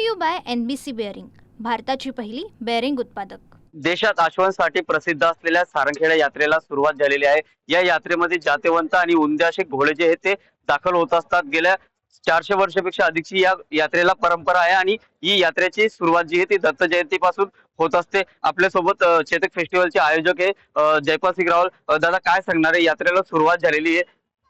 To you by N B C bearing भारताची पहिली bearing उत्पादक. देशात आश्वांसाठी प्रसिद्ध असलेल्या सारंगखेडा यात्रेला सुरुवात झालेली आहे. या यात्रेमध्ये जातेवंत आणि उंदे असे घोडे जे आहेत ते दाखल होत असतात. गेल्या चारशे वर्षापेक्षा अधिकची या यात्रेला परंपरा आहे आणि ही यात्रेची सुरुवात जी आहे ती दत्त जयंतीपासून होत असते. आपल्यासोबत चेतक फेस्टिवलचे आयोजक आहे जयपाल सिंग रावल दादा काय सांगणार आहे? यात्रेला सुरुवात झालेली आहे.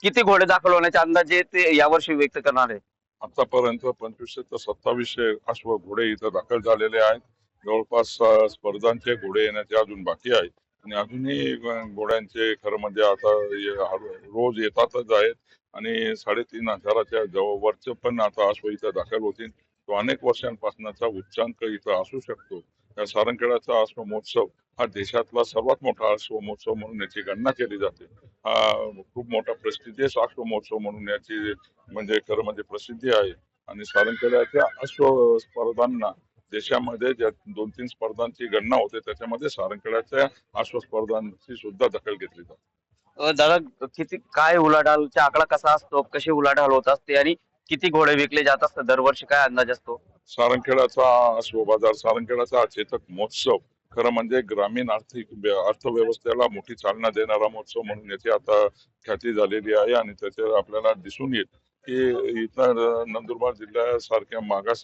किती घोडे दाखल होण्याचे अंदाजे ते यावर्षी व्यक्त करणार आहे? आतापर्यंत पंचवीसशे ते सत्तावीसशे अश्व घोडे इथं दाखल झालेले आहेत. जवळपास स्पर्धांचे घोडे येण्याचे अजून बाकी आहेत. आणि अजूनही घोड्यांचे खरं म्हणजे आता ये- रोज येतातच आहेत. आणि साडेतीन हजाराच्या जवळवरचे पण आता अश्व इथं दाखल होतील. तो अनेक वर्षांपासूनचा उच्चांक इथं असू शकतो. या सारंगखेड्याचा अश्व महोत्सव हा देशातला सर्वात मोठा अश्व महोत्सव म्हणून याची गणना केली जाते. हा खूप मोठा प्रेस्टिजियस अश्व महोत्सव म्हणून याची म्हणजे खरं म्हणजे प्रसिद्धी आहे. आणि सारंगखेड्याच्या अश्व स्पर्धांना देशामध्ये ज्या दोन तीन स्पर्धांची गणना होते त्याच्यामध्ये सारंगखेड्याच्या अश्व स्पर्धांची सुद्धा दखल घेतली जाते. दादा किती काय उलाढालचा आकडा कसा असतो? कशी उलाढाल होत असते? आणि किती घोडे विकले जात असतात? दरवर्षी काय अंदाज असतो? सारंगखेड्याचा अश्व बाजार सारंगखेड्याचा चेतक महोत्सव खरं म्हणजे ग्रामीण आर्थिक अर्थव्यवस्थेला मोठी चालना देणारा महोत्सव म्हणून याची आता ख्याती झालेली आहे आणि त्याचे आपल्याला दिसून येईल की इथं नंदुरबार जिल्ह्यासारख्या मागास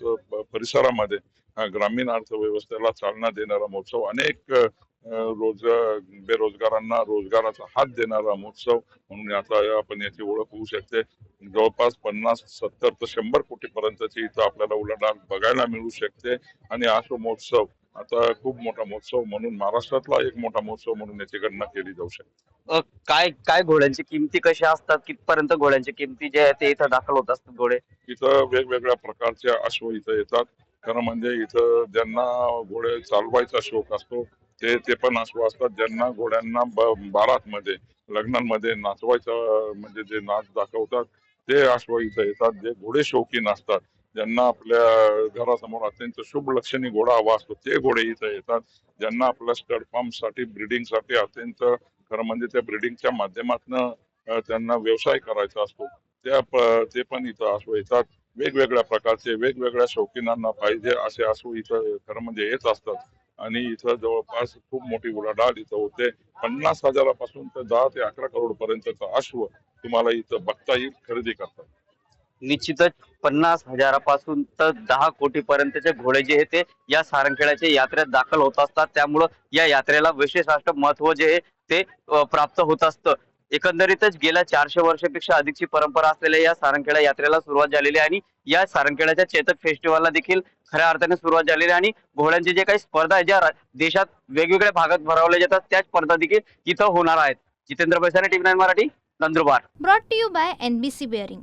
परिसरामध्ये ग्रामीण अर्थव्यवस्थेला चालना देणारा महोत्सव अनेक रोज बेरोजगारांना रोजगाराचा हात देणारा महोत्सव म्हणून आता आपण याची ओळख होऊ शकते. जवळपास पन्नास सत्तर ते शंभर कोटी पर्यंतची इथं आपल्याला उलाढाल बघायला मिळू शकते आणि हा महोत्सव आता खूप मोठा महोत्सव म्हणून महाराष्ट्रातला एक मोठा महोत्सव म्हणून याची गणना केली जाऊ शकते. अ, काय काय घोड्यांची किमती कशा असतात? कितपर्यंत घोड्यांची किमती जे आहे ते इथं दाखल होत असतात घोडे? इथं वेगवेगळ्या प्रकारचे अश्व इथं येतात. खरं म्हणजे इथं ज्यांना घोडे चालवायचा शौक असतो ते ते पण अश्व असतात. ज्यांना घोड्यांना ब- बारातमध्ये लग्नांमध्ये नाचवायचा म्हणजे जे नाच दाखवतात ते अश्व इथं येतात. जे घोडे शौकीन असतात ज्यांना आपल्या घरासमोर अत्यंत शुभ लक्षणी घोडा हवा असतो ते घोडे इथं येतात. ज्यांना आपल्या स्टड फार्मसाठी ब्रिडिंगसाठी अत्यंत खरं म्हणजे त्या ब्रिडिंगच्या माध्यमातून त्यांना व्यवसाय करायचा असतो. त्या ते पण इथं असो येतात. वेगवेगळ्या प्रकारचे वेगवेगळ्या शौकीनांना पाहिजे असे असू इथं खरं म्हणजे येत असतात. आणि इथं जवळपास खूप मोठी उलाढाल इथं होते. पन्नास हजारापासून तर दहा ते अकरा करोड पर्यंतचा अश्व तुम्हाला इथं बघता येईल खरेदी करतात. निश्चितच पन्नास हजारापासून तर दहा कोटी पर्यंतचे घोडे जे आहे ते या सारंगखेड्याच्या यात्रेत दाखल होत असतात. त्यामुळं या यात्रेला विशेष असं महत्त्व जे आहे ते प्राप्त होत असतं. एकंदरीतच गेल्या चारशे वर्षापेक्षा अधिकची परंपरा असलेल्या या सारंगखेडा यात्रेला सुरुवात झालेली आहे आणि या सारंगखेड्याच्या चेतक फेस्टिवलला देखील खऱ्या अर्थाने सुरुवात झालेली आणि घोड्यांचे जे काही स्पर्धा आहे ज्या देशात वेगवेगळ्या भागात भरवल्या जातात त्या स्पर्धा देखील इथं होणार आहेत. Jitendra Baisane TV nine Marathi Nandurbar. Brought to you by NBC bearing